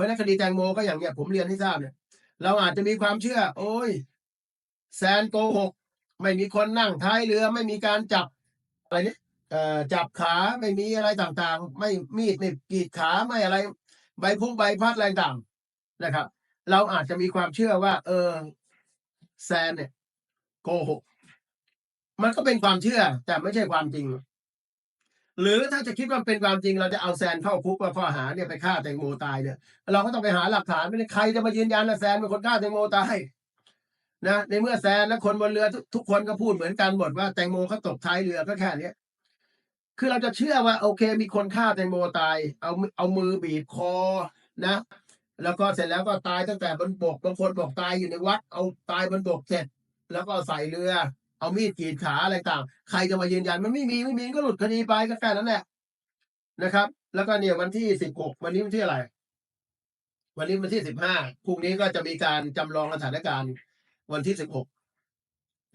ราะฉะนั้นคดีแตงโมก็อย่างเนี้ยผมเรียนให้ทราบเนี่ย เราอาจจะมีความเชื่อ โอ้ย แซนโกหก ไม่มีคนนั่งท้ายเรือ ไม่มีการจับอะไรเนี่ยจับขาไม่มีอะไรต่างๆ ไม่มีดไม่กีดขาไม่อะไร ใบพุ่งใบพัดอะไรต่างๆนะครับ เราอาจจะมีความเชื่อว่า เออ แซนเนี่ยโกหก มันก็เป็นความเชื่อ แต่ไม่ใช่ความจริง หรือถ้าจะคิดว่าเป็นความจริงเราจะเอาแซนเข้าคุกว่าข้อหาเนี่ยไปฆ่าแตงโมตายเนี่ย เราก็ต้องไปหาหลักฐานไม่ได้ใครจะมายืนยันว่าแซนเป็นคนฆ่าแตงโมตายนะในเมื่อแซนและคนบนเรือทุกทุกคนก็พูดเหมือนกันหมดว่าแตงโมเขาตกท้ายเรือก็แค่นี้คือเราจะเชื่อว่าโอเค มีคนฆ่าแตงโมตาย เอาเอามือบีบคอนะ แล้วก็เสร็จแล้วก็ตายตั้งแต่บนบกบางคนบอกตายอยู่ในวัด เอาตายบนบกเสร็จ แล้วก็ใส่เรือ เอามีดกรีดขาอะไรต่าง ใครจะมายืนยันมันไม่มีไม่มีก็หลุดคดีไปก็แค่นั้นแหละนะครับ แล้วก็เนี่ยวันที่สิบหกวันนี้วันที่อะไร วันนี้วันที่สิบห้าพรุ่งนี้ก็จะมีการจำลองสถานการณ์วันที่สิบหก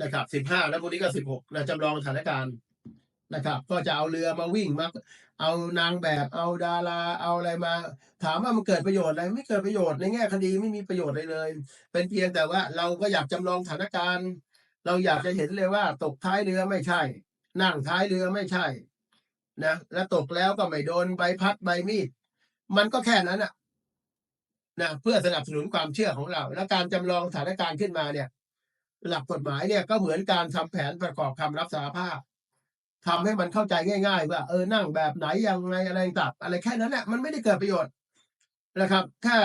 นะครับสิบห้าแล้วพรุ่งนี้ก็สิบหกนะจำลองสถานการณ์นะครับ ก็จะเอาเรือมาวิ่งมาเอานางแบบเอาดาราเอาอะไรมา ถามว่ามันเกิดประโยชน์อะไรไม่เกิดประโยชน์ในแง่คดีไม่มีประโยชน์อะไรเลย เป็นเพียงแต่ว่าเราก็อยากจำลองสถานการณ์ เราอยากจะเห็นเลยว่า ตกท้ายเรือไม่ใช่ นั่งท้ายเรือไม่ใช่ นะ แล้วตกแล้วก็ไม่โดนใบพัดใบมีด มันก็แค่นั้นอะนะเพื่อสนับสนุนความเชื่อของเรา และการจำลองสถานการณ์ขึ้นมาเนี่ย หลักกฎหมายเนี่ยก็เหมือนการทำแผนประกอบคำรับสารภาพทำให้มันเข้าใจง่าย ๆ ว่าเออนั่งแบบไหนยังไงอะไรต่างอะไรแค่นั้นแหละมันไม่ได้เกิดประโยชน์นะครับแค่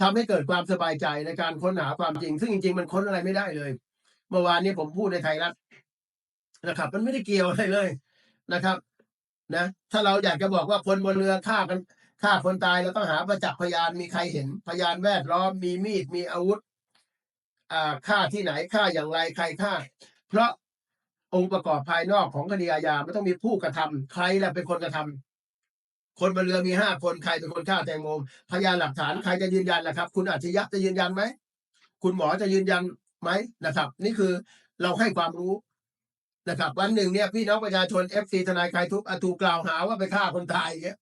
ทำให้เกิดความสบายใจในการค้นหาความจริง ซึ่งจริง ๆ มันค้นอะไรไม่ได้เลย เมื่อวานนี้ผมพูดในไทยรัฐนะครับ มันไม่ได้เกี่ยวอะไรเลยนะครับ นะ ถ้าเราอยากจะบอกว่าคนบนเรือฆ่ากันฆ่าคนตายเราต้องหาประจักษ์พยานมีใครเห็น พยานแวดล้อมมีมีดมีอาวุธ อ่าฆ่าที่ไหนฆ่าอย่างไรใครฆ่า เพราะองค์ประกอบภายนอกของคดีอาญามันต้องมีผู้กระทำใครแหละเป็นคนกระทำคนบนเรือมีห้าคนใครเป็นคนฆ่าแตงโมพยานหลักฐานใครจะยืนยันล่ะครับ คุณอาชญะจะยืนยันไหมคุณหมอจะยืนยัน ไหมนะครับ นี่คือเราให้ความรู้นะครับ วันหนึ่งเนี่ยพี่น้องประชาชนเอฟซีทนายคลายทุกอถูกกล่าวหาว่าไปฆ่าคนตายอย่างเงี้ย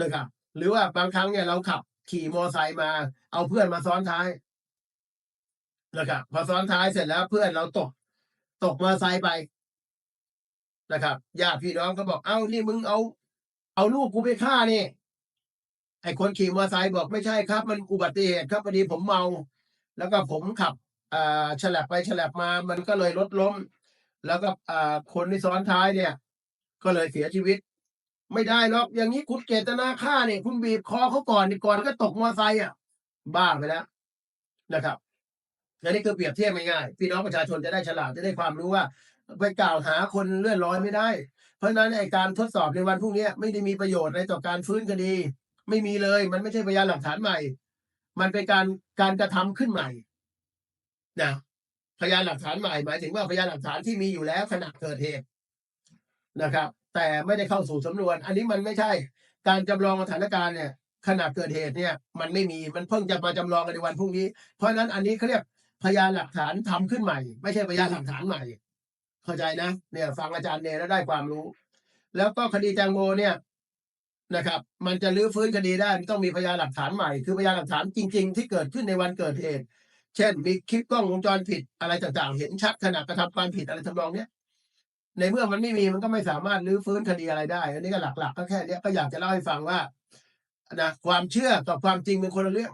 นะครับหรือว่าบางครั้งเนี่ยเราขับขี่มอไซค์มา เอาเพื่อนมาซ้อนท้ายนะครับพอซ้อนท้ายเสร็จแล้วเพื่อนเราตก ตกมอไซค์ไปนะครับญาติพี่น้องก็บอกเอ้านี่มึงเอา เอาลูกกูไปฆ่านี่ไอคนขี่มอเตอร์ไซค์บอกไม่ใช่ครับ มันอุบัติเหตุครับพอดีผมเมา แล้วก็ผมขับอ่าฉลับไปฉลับมามันก็เลยรถล้ม แล้วก็อ่าคนที่ซ้อนท้ายเนี่ย ก็เลยเสียชีวิต ไม่ได้หรอกอย่างนี้คุณเจตนาฆ่าเนี่ยคุณบีบคอเขาก่อนนี่ก่อนก็ตกมอไซค์อะ บ้าไปแล้วนะครับอันนี้คือเปรียบเทียบง่ายๆพี่น้องประชาชนจะได้ฉลาดจะได้ความรู้ว่าไปกล่าวหาคนเลื่อนลอยไม่ได้ เพราะฉะนั้นไอการทดสอบในวันพรุ่งนี้ไม่ได้มีประโยชน์อะไรต่อการฟื้นคดี ไม่มีเลย มันไม่ใช่พยานหลักฐานใหม่ มันเป็นการการกระทำขึ้นใหม่นะพยานหลักฐานใหม่หมายถึงว่าพยานหลักฐานที่มีอยู่แล้วขณะเกิดเหตุนะครับ แต่ไม่ได้เข้าสู่สำนวน อันนี้มันไม่ใช่ การจำลองสถานการณ์เนี่ย ขณะเกิดเหตุเนี่ย มันไม่มีมันเพิ่งจะมาจำลองกันในวันพรุ่งนี้ เพราะฉะนั้นอันนี้เขาเรียกพยานหลักฐานทำขึ้นใหม่ ไม่ใช่พยานหลักฐานใหม่ เข้าใจนะเนี่ยฟังอาจารย์เนแล้วได้ความรู้ แล้วก็คดีแตงโมเนี่ย นะครับ มันจะลื้อฟื้นคดีได้มันต้องมีพยานหลักฐานใหม่ คือพยานหลักฐานจริง ๆ ที่เกิดขึ้นในวันเกิดเหตุ เช่น มีคลิปกล้องวงจรปิดอะไรต่างๆ เห็นชัดขณะกระทำความผิดอะไรทำนองเนี้ย ในเมื่อมันไม่มีมันก็ไม่สามารถลื้อฟื้นคดีอะไรได้ อันนี้ก็หลัก ๆ ก็แค่เนี้ยก็อยากจะเล่าให้ฟังว่านะความเชื่อกับความจริงเป็นคนละเรื่อง